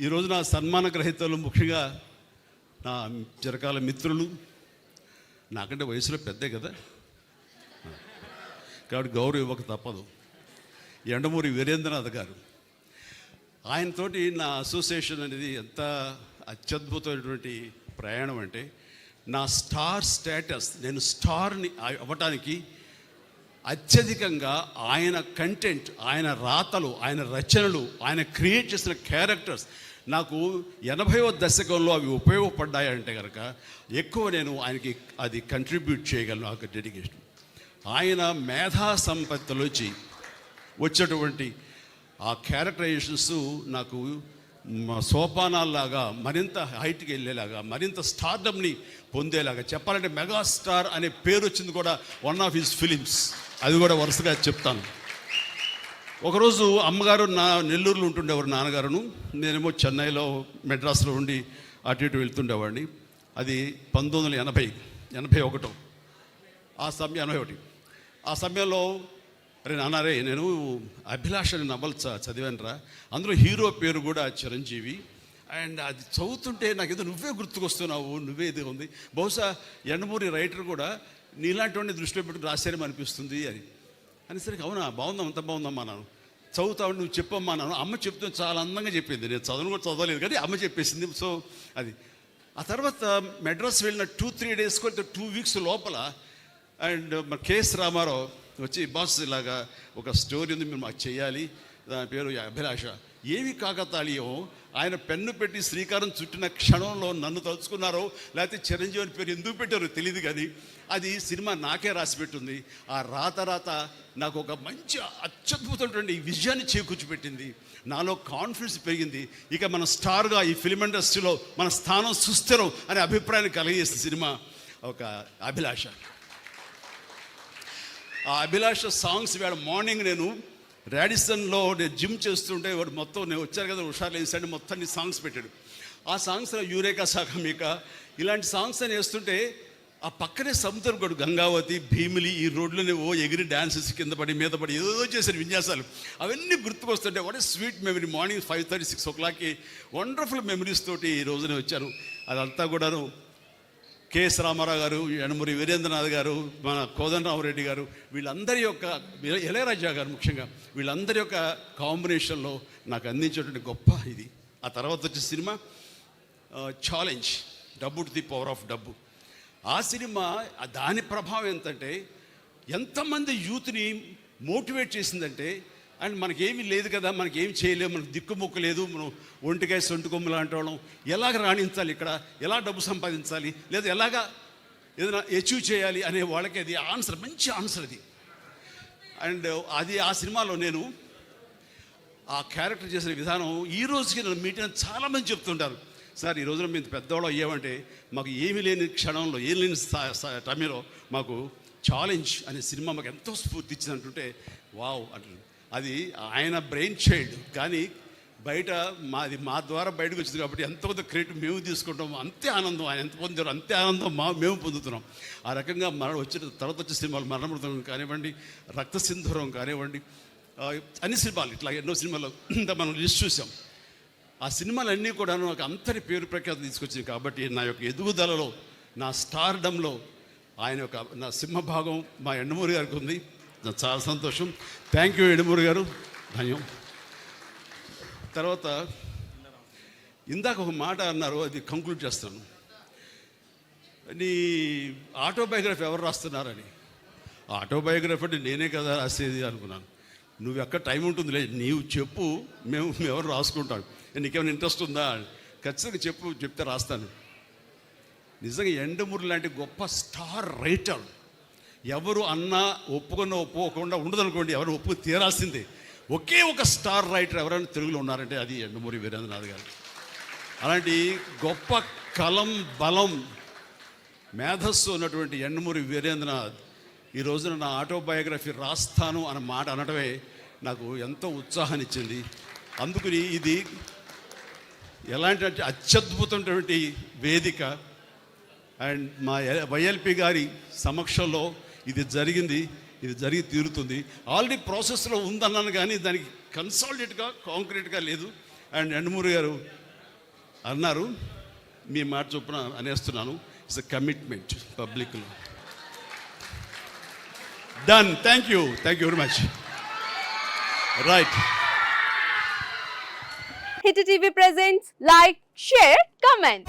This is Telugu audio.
ఈ నా సన్మాన గ్రహీతలు ముఖ్యంగా నా చిరకాల మిత్రులు. నాకంటే వయసులో పెద్దే కదా. కాబట్టి గౌరవ ఇవ్వక తప్పదు. ఎండమూరి వీరేంద్రనాథ్ గారు. ఆయనతోటి నా అసోసియేషన్ అనేది ఎంత అత్యద్భుతమైనటువంటి ప్రయాణం అంటే నా స్టార్ స్టేటస్ నేను స్టార్ని అవ్వటానికి అత్యధికంగా ఆయన కంటెంట్ ఆయన రాతలు ఆయన రచనలు ఆయన క్రియేట్ చేసిన క్యారెక్టర్స్ నాకు ఎనభైవ దశకంలో అవి ఉపయోగపడ్డాయంటే కనుక ఎక్కువ నేను ఆయనకి అది కంట్రిబ్యూట్ చేయగలను ఆ డెడికేషన్ ఆయన మేధా సంపత్తిలోంచి వచ్చేటువంటి ఆ క్యారెక్టరైజేషన్స్ నాకు సోపానాల్లాగా మరింత హైట్కి వెళ్ళేలాగా మరింత స్టార్డమ్ని పొందేలాగా చెప్పాలంటే మెగాస్టార్ అనే పేరు వచ్చింది కూడా వన్ ఆఫ్ హిస్ ఫిలిమ్స్ అది కూడా వరుసగా చెప్తాను. ఒకరోజు అమ్మగారు నా నెల్లూరులో ఉంటుండేవారు నాన్నగారును. నేనేమో చెన్నైలో మెడ్రాస్లో ఉండి అటు ఇటు వెళ్తుండేవాడిని. అది పంతొమ్మిది వందల ఎనభై ఎనభై ఒకటో. ఆ సమయం ఎనభై ఒకటి. ఆ సమయంలో అరే నాన్నారే నేను అభిలాష అనే నవల్ చ చదివానురా. అందులో హీరో పేరు కూడా చిరంజీవి. అండ్ అది చదువుతుంటే నాకు ఏదో నువ్వే గుర్తుకొస్తున్నావు నువ్వే ఇది ఉంది. బహుశా ఎండమూరి రైటర్ కూడా నీలాంటి దృష్టిలో పెట్టుకుని రాశారేమో అనిపిస్తుంది అని. అనేసరికి అవునా బాగుందా అంత బాగుందమ్మా నాను చదువుతావు నువ్వు చెప్పమ్మా నాను అమ్మ చెప్తే చాలా అందంగా చెప్పింది. నేను చదువు కూడా చదవలేదు కానీ అమ్మ చెప్పేసింది. సో అది. ఆ తర్వాత మెడ్రాస్ వెళ్ళిన టూ త్రీ డేస్ కొంత టూ వీక్స్ లోపల అండ్ మన కేఎస్ రామారావు వచ్చి బాస్ ఇలాగా ఒక స్టోరీ ఉంది మేము మాకు చేయాలి దాని పేరు అభిలాష. ఏవి కాకతాళీయం ఆయన పెన్ను పెట్టి శ్రీకారం చుట్టిన క్షణంలో నన్ను తలుచుకున్నారో లేకపోతే చిరంజీవి అని పేరు ఎందుకు పెట్టారో తెలియదు కానీ అది సినిమా నాకే రాసిపెట్టుంది ఆ రాత రాత నాకు ఒక మంచి అత్యద్భుతమైనటువంటి విజయాన్ని చేకూర్చిపెట్టింది. నాలో కాన్ఫిడెన్స్ పెరిగింది. ఇక మన స్టార్గా ఈ ఫిలిం ఇండస్ట్రీలో మన స్థానం సుస్థిరం అనే అభిప్రాయాన్ని కలిగజేసిన సినిమా ఒక అభిలాష. ఆ అభిలాష సాంగ్స్ వేళ మార్నింగ్ నేను రాడిసన్లో నేను జిమ్ చేస్తుంటే వాడు మొత్తం నేను వచ్చారు కదా హుషారు వేసాడు మొత్తం నీ సాంగ్స్ పెట్టాడు. ఆ సాంగ్స్ యూరేకా సాగమిక ఇలాంటి సాంగ్స్ అని వేస్తుంటే ఆ పక్కనే సముద్రం గడు గంగావతి భీమిలి ఈ రోడ్లోనే ఓ ఎగిరి డాన్సెస్ కింద పడి మీద పడి ఏదో చేశారు విన్యాసాలు. అవన్నీ గుర్తుకొస్తుంటే what sweet memory morning five thirty six o క్లాక్కి వండర్ఫుల్ మెమరీస్ తోటి ఈ రోజునే వచ్చాను. అదంతా కూడాను కెఎస్ రామారావు గారు యనమూరి వీరేంద్రనాథ్ గారు మన కోదండరామరెడ్డి గారు వీళ్ళందరి యొక్క ఇళయరాజా గారు ముఖ్యంగా వీళ్ళందరి యొక్క కాంబినేషన్లో నాకు అందించేటువంటి గొప్ప ఇది. ఆ తర్వాత వచ్చే సినిమా ఛాలెంజ్ డబ్బు టు ది పవర్ ఆఫ్ డబ్బు. ఆ సినిమా దాని ప్రభావం ఎంతంటే ఎంతమంది యూత్ని మోటివేట్ చేసిందంటే అండ్ మనకేమీ లేదు కదా మనకేం చేయలేము మనకు దిక్కుముక్కు లేదు మనం ఒంటికాయ సొంటి కొమ్ము లాంటి వాళ్ళం. ఎలాగ రాణించాలి ఇక్కడ? ఎలా డబ్బు సంపాదించాలి? లేదా ఎలాగా ఏదైనా అచీవ్ చేయాలి అనే వాళ్ళకి అది ఆన్సర్ మంచి ఆన్సర్ అది. అండ్ అది ఆ సినిమాలో నేను ఆ క్యారెక్టర్ చేసిన విధానం ఈ రోజుకి నన్ను మీటింగ్ చాలామంది చెప్తుంటారు. సార్ ఈ రోజున మేము పెద్దవాళ్ళు అయ్యామంటే మాకు ఏమీ లేని క్షణంలో ఏం లేని స్థా- టైంలో మాకు ఛాలెంజ్ అనే సినిమా మాకు ఎంతో స్ఫూర్తి ఇచ్చింది అంటుంటే వావ్ అంటుంది. అది ఆయన బ్రెయిన్ చైల్డ్ కానీ బయట మాది మా ద్వారా బయటకు వచ్చింది కాబట్టి ఎంతో కొంత క్రెడిట్ మేము తీసుకుంటాం. అంతే ఆనందం. ఆయన ఎంత పొందారు అంతే ఆనందం మా మేము పొందుతున్నాం. ఆ రకంగా మరణ వచ్చిన తర్వాత వచ్చే సినిమాలు మరణమృతం కానివ్వండి రక్త సింధూరం కానివ్వండి అన్ని సినిమాలు ఇట్లా ఎన్నో సినిమాలు మనం లిస్ట్ చూసాం. ఆ సినిమాలన్నీ కూడా నాకు అంతటి పేరు ప్రఖ్యాతి తీసుకొచ్చింది కాబట్టి నా యొక్క ఎదుగుదలలో నా స్టార్డంలో ఆయన యొక్క నా సింహభాగం మా ఎండమూరి గారికి ఉంది. చాలా సంతోషం. థ్యాంక్ యూ ఎడుమూరు గారు. ధన్యం. తర్వాత ఇందాక ఒక మాట అన్నారు అది కంక్లూడ్ చేస్తాను. నీ ఆటోబయోగ్రఫీ ఎవరు రాస్తున్నారని. ఆటోబయోగ్రఫీ అంటే నేనే కదా రాసేది అనుకున్నాను. నువ్వు ఎక్కడ టైం ఉంటుందిలే నీవు చెప్పు మేము ఎవరు రాసుకుంటాం. నీకేమైనా ఇంట్రెస్ట్ ఉందా? ఖచ్చితంగా చెప్పు చెప్తే రాస్తాను. నిజంగా ఎండమూరి లాంటి గొప్ప స్టార్ రైటర్ ఎవరు అన్నా ఒప్పుకున్న ఒప్పుకోకుండా ఉండదనుకోండి ఎవరు ఒప్పు తీరాల్సిందే. ఒకే ఒక స్టార్ రైటర్ ఎవరైనా తెలుగులో ఉన్నారంటే అది ఎండమూరి వీరేంద్రనాథ్ గారు. అలాంటి గొప్ప కలం బలం మేధస్సు ఉన్నటువంటి ఎండమూరి వీరేంద్రనాథ్ ఈ రోజున నా ఆటోబయోగ్రఫీ రాస్తాను అన్న మాట అనటమే నాకు ఎంతో ఉత్సాహాన్ని ఇచ్చింది అందుకని ఇది ఎలాంటి అంటే అత్యద్భుతమైనటువంటి వేదిక. అండ్ మా వైఎల్పి గారి సమక్షంలో ఇది జరిగింది ఇది జరిగి తీరుతుంది. ఆల్రెడీ ప్రాసెస్లో ఉందన్నాను కానీ దానికి కన్సాలిడేట్గా కాంక్రీట్గా లేదు. అండ్ ఎండమూరి గారు అన్నారు మీ మాట చొప్పున అనేస్తున్నాను ఇట్స్ అ కమిట్మెంట్ పబ్లిక్లో done thank you thank you very much right hit TV presents like share comment